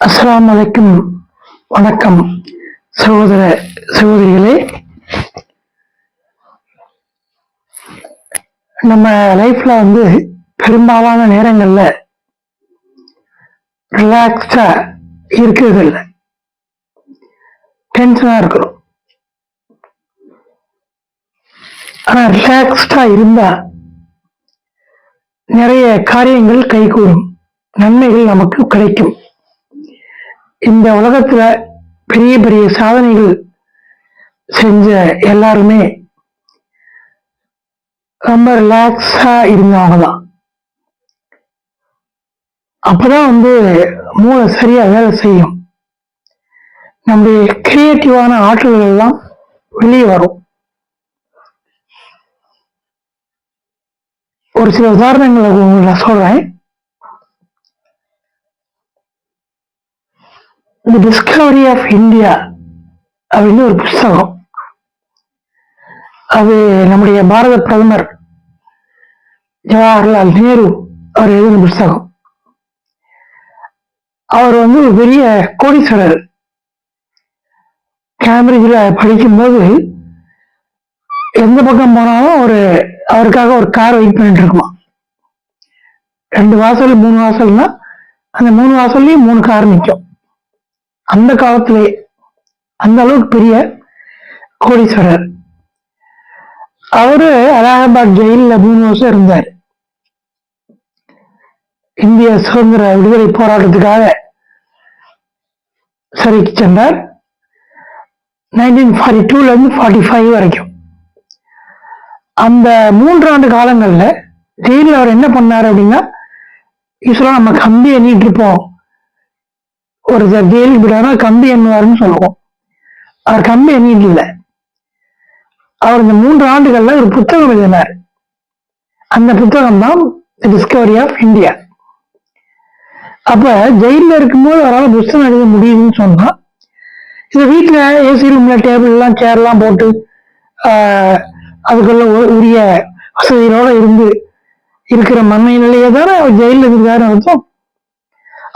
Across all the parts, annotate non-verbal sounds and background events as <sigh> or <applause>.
அஸ்லாம் வலைக்கும் வணக்கம். சகோதர சகோதரிகளே நம்ம லைஃப்ல வந்து பெரும்பாலான நேரங்கள்ல ரிலாக்ஸ்டா இருக்கிறது இல்லை டென்ஷனா இருக்கிறோம் ஆனா ரிலாக்ஸ்டா இருந்தா நிறைய காரியங்கள் கைகூடும். நன்மைகள் நமக்கு கிடைக்கும். இந்த உலகத்துல பெரிய பெரிய சாதனைகள் செஞ்ச எல்லாருமே ரொம்ப ரிலாக்ஸா இருந்தவங்க தான் அப்பதான் வந்து மூளை சரியா வேலை செய்யும். நம்முடைய கிரியேட்டிவான ஆற்றல்கள் எல்லாம் வெளியே வரும். ஒரு சில உதாரணங்களை உங்களுக்கு நான் சொல்றேன். தி டிஸ்கவரி ஆஃப் இந்தியா அப்படின்னு ஒரு புஸ்தகம். அது நம்முடைய பாரத பிரதமர் ஜவஹர்லால் நேரு அவர் எழுதின புஸ்தகம். அவர் வந்து ஒரு பெரிய கோடீஸ்வரர். கேம்பிரிட்ஜில் படிக்கும்போது எந்த பக்கம் போனாலும் ஒரு அவருக்காக ஒரு கார் வெயிட் பண்ணிட்டு இருக்குமா ரெண்டு வாசல் மூணு வாசல்னா அந்த மூணு வாசல்லையும் மூணு கார் நிற்கும் அந்த காலத்திலே அந்த அளவுக்கு பெரிய கோடீஸ்வரர். அவரு அலகாபாத் ஜெயிலில் மூணு வருஷம் இருந்தார். இந்திய சுதந்திர விடுதலை போராட்டத்துக்காக சிறைக்கு சென்றார். நைன்டீன் ஃபார்ட்டி டூல இருந்து ஃபார்ட்டி ஃபைவ் வரைக்கும். அந்த மூன்றாண்டு காலங்களில் ஜெயிலில் அவர் என்ன பண்ணார் அப்படின்னா யூஸ்வலாக நம்ம கம்பி எண்ணிட்டு இருப்போம் ஒரு ஜெயிலுக்கு விடாம கம்பி எண்ணுவாருன்னு சொல்லுவோம். அவர் கம்பி எண்ணிட்டு இல்லை அவர் இந்த மூன்று ஆண்டுகள்ல ஒரு புத்தகம் எழுதினார். அந்த புத்தகம் தான் டிஸ்கவரி ஆஃப் இந்தியா அப்ப ஜெயில இருக்கும்போது அவரால் புத்தகம் எழுத முடியுதுன்னு சொன்னா இந்த வீட்டுல ஏசி ரூம்ல டேபிள் எல்லாம் சேர் எல்லாம் போட்டு அதுக்குள்ள உரிய வசதிகளோட இருந்து இருக்கிற மண்ணையிலேயே தானே அவர் ஜெயில இருக்காரு அர்த்தம்.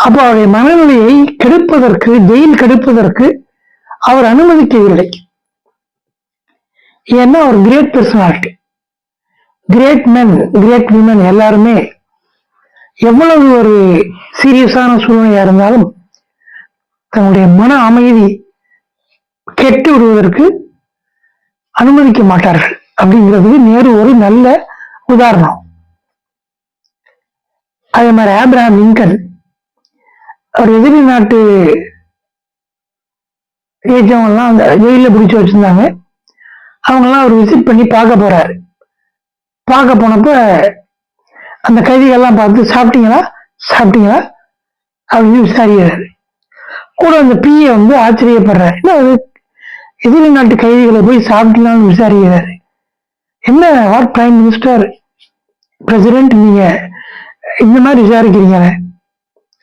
அப்போ அவருடைய மனநிலையை கெடுப்பதற்கு ஜெயில் கெடுப்பதற்கு அவர் அனுமதிக்கவில்லை. ஏன்னா அவர் great personality great men great women எல்லாருமே எவ்வளவு ஒரு சீரியஸான சூழ்நிலையா இருந்தாலும் தன்னுடைய மன அமைதி கெட்டு விடுவதற்கு அனுமதிக்க மாட்டார்கள் அப்படிங்கிறதுக்கு நேரு ஒரு நல்ல உதாரணம். அதே மாதிரி ஆப்ரஹாம் லிங்கன் அவர் எதிரி நாட்டு ஏற்றவங்கெல்லாம் அந்த ஜெயிலில் பிடிச்சி வச்சுருந்தாங்க. அவங்கெல்லாம் அவர் விசிட் பண்ணி பார்க்க போகிறாரு பார்க்க போனப்ப அந்த கைதிகள்லாம் பார்த்து சாப்பிட்டீங்களா? சாப்பிட்டீங்களா? அப்படின்னு விசாரிக்கிறாரு. கூட அந்த பிஏ வந்து ஆச்சரியப்படுறாரு. என்ன அது எதிரி நாட்டு கைதிகளை போய் சாப்பிட்டீங்களான்னு விசாரிக்கிறாரு. என்ன வாட் பிரைம் மினிஸ்டர் பிரசிடென்ட் நீங்கள் இந்த மாதிரி விசாரிக்கிறீங்க?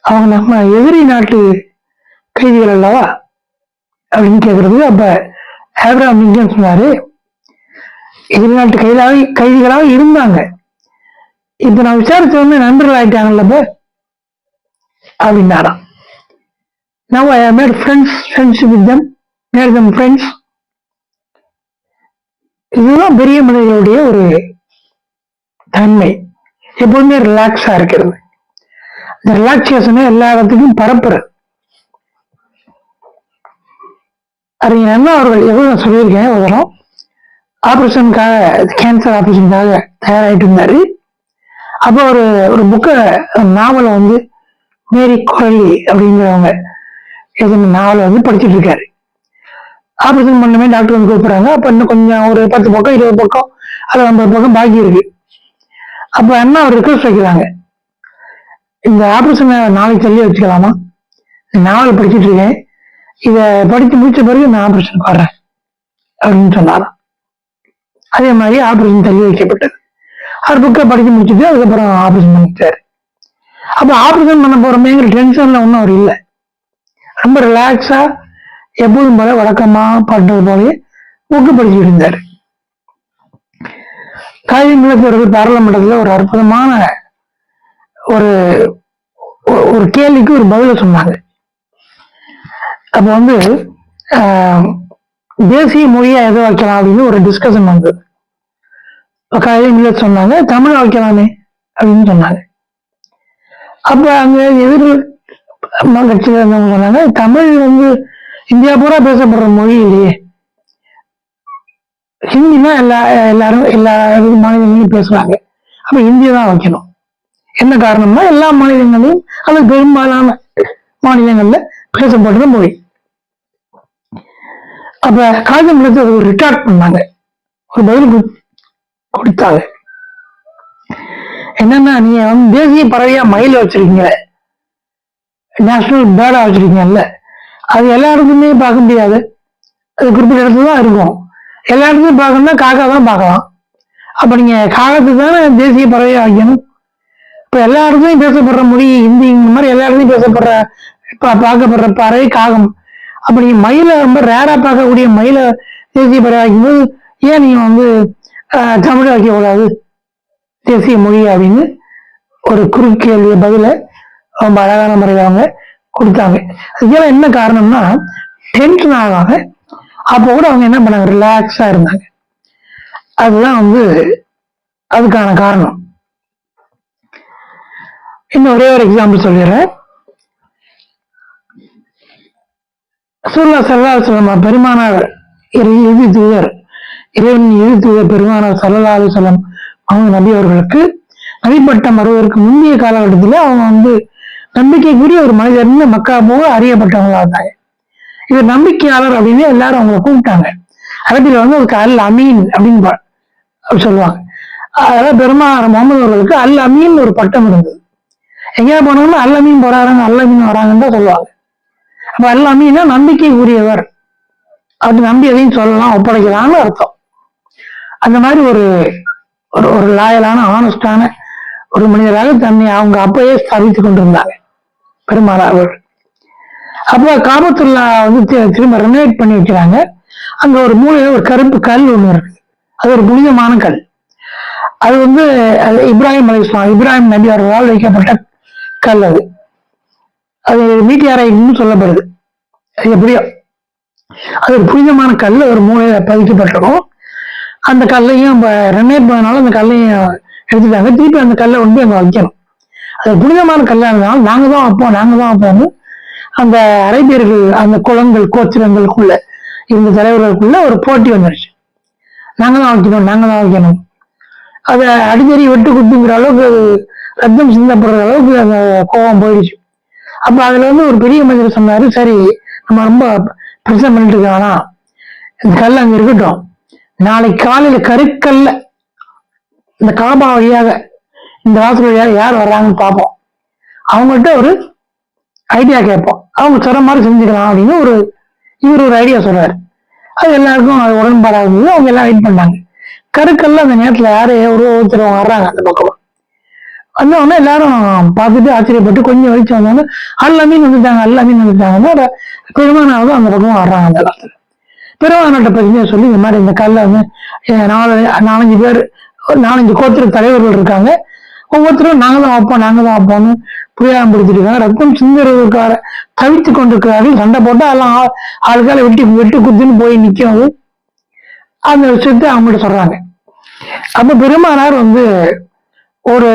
அவங்க நம்ம எதிரி நாட்டு கைதிகள் அல்லவா? அப்படின்னு கேட்கறது அப்ப ஆப்ரஹாம் லிங்கன் சொன்னாரு எதிரி நாட்டு கைதாக கைதிகளாக இருந்தாங்க. இப்ப நான் விசாரிச்ச உடனே நண்பர்கள் ஆயிட்டாங்கல்ல இப்ப அப்படின்னாராம். Now I made friends friendship with them made them friends இதுதான் பெரிய மனிதர்களுடைய ஒரு தன்மை. எப்பவுமே ரிலாக்ஸா இருக்கிறது. ரிலாக்ஸேஷனை எல்லா இடத்துக்கும் பரப்புற. அறிஞர் அண்ணா அவர்கள் எவ்வளவு நான் சொல்லியிருக்கேன் ஒரு தரம். ஆபரேஷனுக்காக கேன்சர் ஆபரேஷனுக்காக தயாராகிட்டு இருந்தாரு. அப்போ ஒரு ஒரு புக்கை நாவலை வந்து மேரி கோலி அப்படிங்கிறவங்க எழுதின நாவலை வந்து படிச்சுட்டு இருக்காரு. ஆபரேஷன் பண்ணமே டாக்டர் வந்து கூப்பிடுறாங்க. அப்போ இன்னும் கொஞ்சம் ஒரு பத்து பக்கம் இருபது பக்கம் அது ஐம்பது பக்கம் பாக்கி இருக்கு. அப்போ அண்ணா அவர் ரிக்வஸ்ட் வைக்கிறாங்க? இந்த ஆபரேஷனை நாளைக்கு தள்ளி வச்சுக்கலாமா? நாவல் படிச்சுட்டு இருக்கேன். இதை படித்து முடிச்ச பிறகு நான் ஆபரேஷன் பாடுறேன். அப்படின்னு சொன்னாராம். அதே மாதிரி ஆபரேஷன் தள்ளி வைக்கப்பட்டது. அவர் புக்கை படிச்சு முடிச்சுட்டு அதுக்கப்புறம் ஆபரேஷன் பண்ணிட்டாரு. அப்போ ஆபரேஷன் பண்ண போறோமேங்கிற டென்ஷன்ல ஒன்றும் அவர் இல்லை. ரொம்ப ரிலாக்ஸா எப்போதும் போல வழக்கமா பண்றது போலயே புக்கு படிச்சுட்டு இருந்தாரு. காய்கறி அவர்கள் பாராளுமன்றத்தில் ஒரு அற்புதமான ஒரு ஒரு- கேள்விக்கு ஒரு பதில சொன்னாங்க. அப்போ வந்து ஆஹ், தேசிய மொழியா எதை வைக்கலாம் அப்படின்னு ஒரு டிஸ்கஷன் வந்தது. இப்போ காலையில் சொன்னாங்க தமிழ் வைக்கலாமே அப்படின்னு சொன்னாங்க. அப்ப அங்க எதிர் கட்சியில் இருந்தவங்க சொன்னாங்க தமிழ் வந்து இந்தியா பூரா பேசப்படுற மொழி இல்லையே. ஹிந்தி தான் எல்லா எல்லாரும் எல்லா மாநிலங்களும் பேசுறாங்க. அப்ப ஹிந்தி தான் வைக்கணும். என்ன காரணம்னா எல்லா மாநிலங்களையும் அல்லது பெரும்பாலான மாநிலங்கள்ல பேசப்படுற மொழி அப்ப காஞ்சிபுரத்தை ஒரு ரிட்டார்ட் பண்ணாங்க. ஒரு பதில் கொடுத்தாங்க. என்னன்னா நீங்க வந்து தேசிய பறவையா மயில வச்சிருக்கீங்க. நேஷனல் பேர்டா வச்சிருக்கீங்கல்ல. அது எல்லா இடத்துலையுமே பார்க்க முடியாது. அது குறிப்பிட்ட இடத்துல தான் இருக்கும். எல்லா இடத்துலையும் பார்க்கணும்னா காக்கா தான் பார்க்கலாம். அப்ப நீங்க காகத்துக்கு தானே தேசிய பறவையா வைக்கணும்? இப்போ எல்லா இடத்துலையும் பேசப்படுற மொழி ஹிந்தி இந்த மாதிரி எல்லா இடத்துலையும் பேசப்படுற இப்போ பார்க்கப்படுற பறவை காகம். அப்படி நீங்க மயிலை ரொம்ப ரேரா பார்க்கக்கூடிய மயிலை தேசிய பறவை வைக்கும்போது ஏன் நீங்க வந்து தமிழை தமிழ் வைக்க கூடாது தேசிய மொழி அப்படின்னு ஒரு குறுக்கேள்விய பதில ரொம்ப அழகான முறையில் அவங்க கொடுத்தாங்க. இதுக்கெல்லாம் என்ன காரணம்னா டென்ஷன் ஆகாம அப்போ கூட அவங்க என்ன பண்ணாங்க? ரிலாக்ஸா இருந்தாங்க. அதுதான் வந்து அதுக்கான காரணம். இன்னும் ஒரே ஒரு எக்ஸாம்பிள் சொல்லிடுறேன். சுல்லா சல்லா சொல்லம் பெருமானார் இறுதி தூதர் இறைவன் இறுதி தூதர் பெருமானார் சல்லா அலுவலம் அவங்க நபி அவர்களுக்கு நபிப்பட்டம் வருவதற்கு முந்தைய காலகட்டத்தில் அவங்க வந்து நம்பிக்கைக்குரிய ஒரு மனிதர்னு மக்கா போக அறியப்பட்டவங்களா இருந்தாங்க. இவர் நம்பிக்கையாளர் அப்படின்னு எல்லாரும் அவங்க கூப்பிட்டாங்க. அரபியில் வந்து அதுக்கு அல் அமீன் அப்படின்னு அப்படி சொல்லுவாங்க. அதெல்லாம் பெருமானார் முகமது அவர்களுக்கு அல் அமீன் ஒரு பட்டம் இருந்தது. எங்கேயா போனாலும் அல்ல மீன் போறாங்க அல்ல மீன் வராங்கன்னு தான் சொல்லுவாங்க. அப்ப அல் நம்பிக்கை உரியவர் அப்படி நம்பி எதையும் சொல்லலாம் ஒப்படைக்கலாம்னு அர்த்தம். அந்த மாதிரி ஒரு ஒரு ஒரு லாயலான ஆனஸ்டான ஒரு மனிதராக தன்னை அவங்க அப்பயே ஸ்தாபித்துக் கொண்டிருந்தாங்க. பெருமாளார் அவர்கள். அப்போ காபத்துல்லா வந்து திரும்ப ரெனோவேட் பண்ணி வைக்கிறாங்க. அங்க ஒரு மூலையில ஒரு கருப்பு கல் ஒண்ணு இருக்கு. அது ஒரு புனிதமான கல். அது வந்து இப்ராஹிம் அலி இஸ்லாம் இப்ராஹிம் நபி அவர்களால் வைக்கப்பட்ட கல் அது அது மீட்டியாராயின்னு சொல்லப்படுது. அது எப்படியோ. அது ஒரு புனிதமான கல் ஒரு மூலையில பதிக்கப்பட்டிருக்கும் அந்த கல்லையும் இப்போ ரெனேட் பண்ணனால அந்த கல்லையும் எடுத்துட்டாங்க. திருப்பி அந்த கல்லை வந்து அங்கே வைக்கணும். அது புனிதமான கல்லா இருந்தாலும் நாங்கள் தான் வைப்போம் நாங்கள் தான் வைப்போம்னு அந்த அரேபியர்கள் அந்த குளங்கள் கோத்திரங்களுக்குள்ள இருந்த தலைவர்களுக்குள்ள ஒரு போட்டி வந்துடுச்சு நாங்கள் தான் வைக்கணும் நாங்கள் தான் வைக்கணும். அதை அடிக்கடி வெட்டு குத்துங்கிற அளவுக்கு ரத்தம் சிந்தப்படுற அளவுக்கு அந்த கோபம் போயிடுச்சு. அப்ப அதுல வந்து ஒரு பெரிய மனிதர் சொன்னாரு சரி நம்ம ரொம்ப பிரச்சனை பண்ணிட்டு இருக்கானா இந்த கல் அங்க இருக்கட்டும். நாளைக்கு காலையில கருக்கல்ல இந்த காபா வழியாக இந்த வாசல் வழியாக யார் வர்றாங்கன்னு பார்ப்போம். அவங்கள்ட்ட ஒரு ஐடியா கேட்போம். அவங்க சொல்ற மாதிரி செஞ்சுக்கலாம் அப்படின்னு ஒரு இவர் ஒரு ஐடியா சொல்றாரு. அது எல்லாருக்கும் அது உடன்பாடாக இருந்தது. அவங்க எல்லாம் வெயிட் பண்ணாங்க கருக்கல்ல அந்த நேரத்துல யாரு ஒரு ஒருத்தர் வர்றாங்க அந்த பக்கம். வந்தவொடனே எல்லாரும் பார்த்துட்டு ஆச்சரியப்பட்டு கொஞ்சம் வெளிச்சம் வந்தோடனே அல்ல மீன் வந்துட்டாங்க அல்ல மீன் வந்துட்டாங்க பெருமானாவது அந்த பக்கம் வர்றாங்க. அந்த காலத்துல பெருமானாட்ட பத்தி சொல்லி இந்த மாதிரி இந்த கல்ல வந்து நாலு நாலஞ்சு பேர் ஒரு நாலஞ்சு கோத்திர தலைவர்கள் இருக்காங்க. ஒவ்வொருத்தரும் நாங்க தான் வைப்போம் நாங்க தான் வைப்போம்னு புரியாம பிடிச்சிருக்காங்க இருக்காங்க. ரத்தம் சிந்துறதுக்கார தவித்து கொண்டிருக்கிறார்கள். சண்டை போட்டு எல்லாம் ஆளுக்கால வெட்டி வெட்டு குத்துன்னு போய் நிக்கிறது அந்த விஷயத்தை அவங்கள்ட்ட சொல்றாங்க. அப்ப பெருமானார் வந்து ஒரு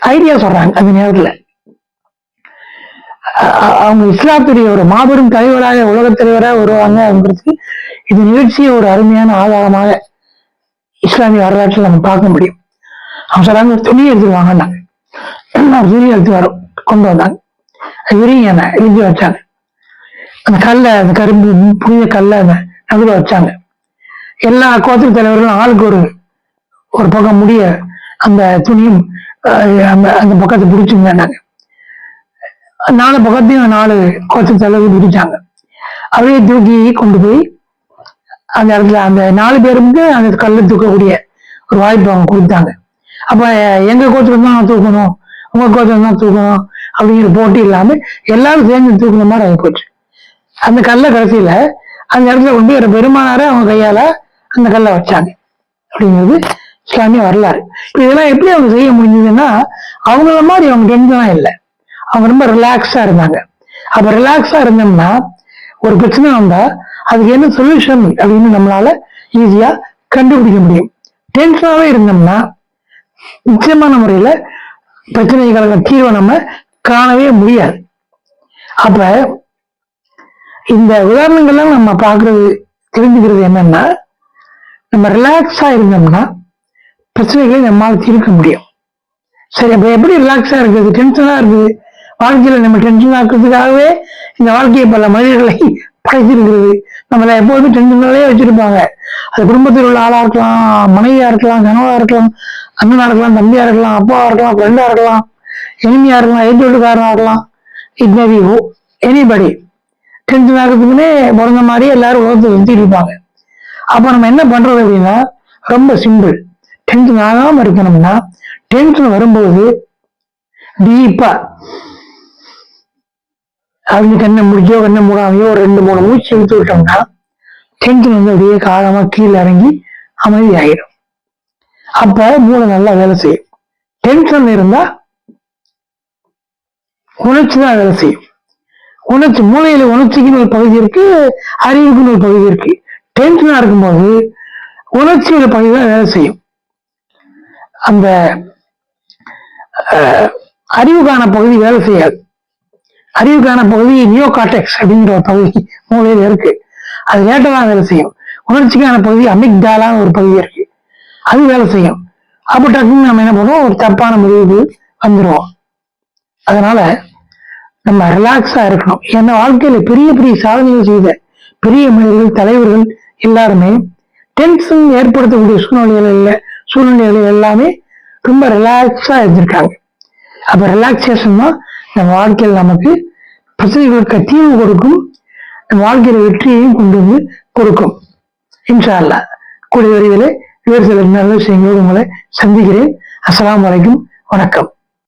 ஐடியா சொல்றாங்க அந்த நேரத்துல. அவங்க இஸ்லாத்துடைய ஒரு மாபெரும் தலைவராக உலகத் தலைவராக வருவாங்க அப்படிங்கிறதுக்கு இந்த நிகழ்ச்சியை ஒரு அருமையான ஆதாரமாக இஸ்லாமிய வரலாற்றில் நம்ம பார்க்க முடியும். அவங்க சொல்றாங்க ஒரு துணி எடுத்து வாங்கினாங்க துணி எடுத்து வரும். கொண்டு வந்தாங்க. விரிங்க என்ன வச்சாங்க. அந்த கல்லை அந்த கரும்பு புனித கல்லை அந்த நடுவில் வச்சாங்க. எல்லா கோத்திர தலைவர்களும் ஆளுக்கு ஒரு ஒரு பக்கம் முடிய அந்த துணியும் அந்த அந்த பக்கத்தை பிடிச்சுங்கன்னாங்க நாலு பக்கத்தையும் நாலு கோத்திர தலைவர் பிடிச்சாங்க. அப்படியே தூக்கி கொண்டு போய் அந்த இடத்துல அந்த நாலு பேருக்கு அந்த கல்லை தூக்கக்கூடிய ஒரு வாய்ப்பு அவங்க கொடுத்தாங்க. அப்ப எங்க கோத்துல தான் தூக்கணும் உங்க கோத்துல தான் தூக்கணும் அப்படிங்கிற போட்டி இல்லாம எல்லாரும் சேர்ந்து தூக்குன மாதிரி அவங்க போச்சு. அந்த கல்லை கடைசியில அந்த இடத்துல கொண்டு ஒரு பெருமானாரே அவங்க கையால அந்த கல்லை வச்சாங்க. அப்படிங்கிறது இஸ்லாமிய வரலாறு. இதெல்லாம் எப்படி அவங்க செய்ய முடிஞ்சதுன்னா அவங்கள மாதிரி அவங்க டென்ஷனா இல்லை. அவங்க ரொம்ப ரிலாக்ஸா இருந்தாங்க. அப்ப ரிலாக்ஸா இருந்தோம்னா ஒரு பிரச்சனை வந்தா அதுக்கு என்ன சொல்யூஷன் அப்படின்னு நம்மளால ஈஸியா கண்டுபிடிக்க முடியும். டென்ஷனாவே இருந்தோம்னா நிச்சயமான முறையில பிரச்சனைகளுக்கு தீர்வை நம்ம காணவே முடியாது. அப்ப இந்த உதாரணங்கள்லாம் நம்ம பார்க்கறது தெரிஞ்சுக்கிறது என்னன்னா நம்ம ரிலாக்ஸா இருந்தோம்னா பிரச்சனைகளை நம்மால் தீர்க்க முடியும். சரி அப்ப எப்படி ரிலாக்ஸா இருக்குது டென்ஷனா இருக்குது? வாழ்க்கையில நம்ம டென்ஷன் ஆக்குறதுக்காகவே இந்த வாழ்க்கையை பல மனிதர்களை <laughs> படைத்திருக்கிறது. நம்மள எப்போதும் டென்ஷனாலே வச்சிருப்பாங்க. அது குடும்பத்தில் உள்ள ஆளா இருக்கலாம் மனைவியா இருக்கலாம் கனவாக இருக்கலாம் அண்ணனா இருக்கலாம் தம்பியா இருக்கலாம் அப்பாவா இருக்கலாம் ஃப்ரெண்டா இருக்கலாம் எனிமையா இருக்கலாம் எதிர்காரனா இருக்கலாம். It may be anybody tension ஆகிறதுக்குன்னே பிறந்த மாதிரி எல்லாரும் உலகத்தை சுத்திட்டு இருப்பாங்க. அப்ப நம்ம என்ன பண்றது அப்படின்னா ரொம்ப சிம்பிள் டென்ஷன் ஆகாம இருக்கணும்னா டென்ஷன் வரும்போது டீப்பா அவங்க கண்ணை முடிச்சோ கண்ணை மூடாமையோ ஒரு ரெண்டு மூணு மூச்சு இழுத்து விட்டோம்னா டென்ஷன் வந்து அப்படியே காலமா கீழே இறங்கி அமைதி ஆயிடும் அப்ப மூளை நல்லா வேலை செய்யும். டென்ஷன் இருந்தா உணர்ச்சி தான் வேலை செய்யும். உணர்ச்சி மூளையில உணர்ச்சிக்குன்னு ஒரு பகுதி இருக்கு அறிவுக்குன்னு ஒரு பகுதி இருக்கு. டென்ஷனா இருக்கும்போது உணர்ச்சியோட பகுதி தான் வேலை செய்யும். அந்த அஹ், அறிவுக்கான பகுதி வேலை செய்யாது. அறிவுக்கான பகுதி நியோ காட்டெக்ஸ் அப்படிங்கிற ஒரு பகுதி மூலையில் இருக்கு. அது லேட்டா தான் வேலை செய்யும். உணர்ச்சிக்கான பகுதி அமிக்டாலான ஒரு பகுதி இருக்கு. அது வேலை செய்யும். அப்போ டக்குன்னு நம்ம என்ன பண்ணுவோம்? ஒரு தப்பான முடிவுக்கு வந்துடுவோம் அதனால நம்ம ரிலாக்ஸா இருக்கணும். ஏன்னா வாழ்க்கையில பெரிய பெரிய சாதனைகள் செய்த பெரிய மனிதர்கள் தலைவர்கள் எல்லாருமே டென்ஷன் ஏற்படுத்தக்கூடிய சூழ்நிலைகள் இல்லை. சூழ்நிலைகள் எல்லாமே ரொம்ப ரிலாக்ஸா இருந்திருக்காங்க. அப்ப ரிலாக்ஸேஷன் தான் நம்ம வாழ்க்கையில் நமக்கு பிரச்சனைகளுக்கு தீர்வு கொடுக்கும். நம்ம வாழ்க்கையில வெற்றியையும் கொண்டு வந்து கொடுக்கும். இன்ஷா கூடிய விரைவில் வேறு சில நல்ல விஷயங்களோடு உங்களை சந்திக்கிறேன். அஸ்லாம் வலைக்கும் வணக்கம்.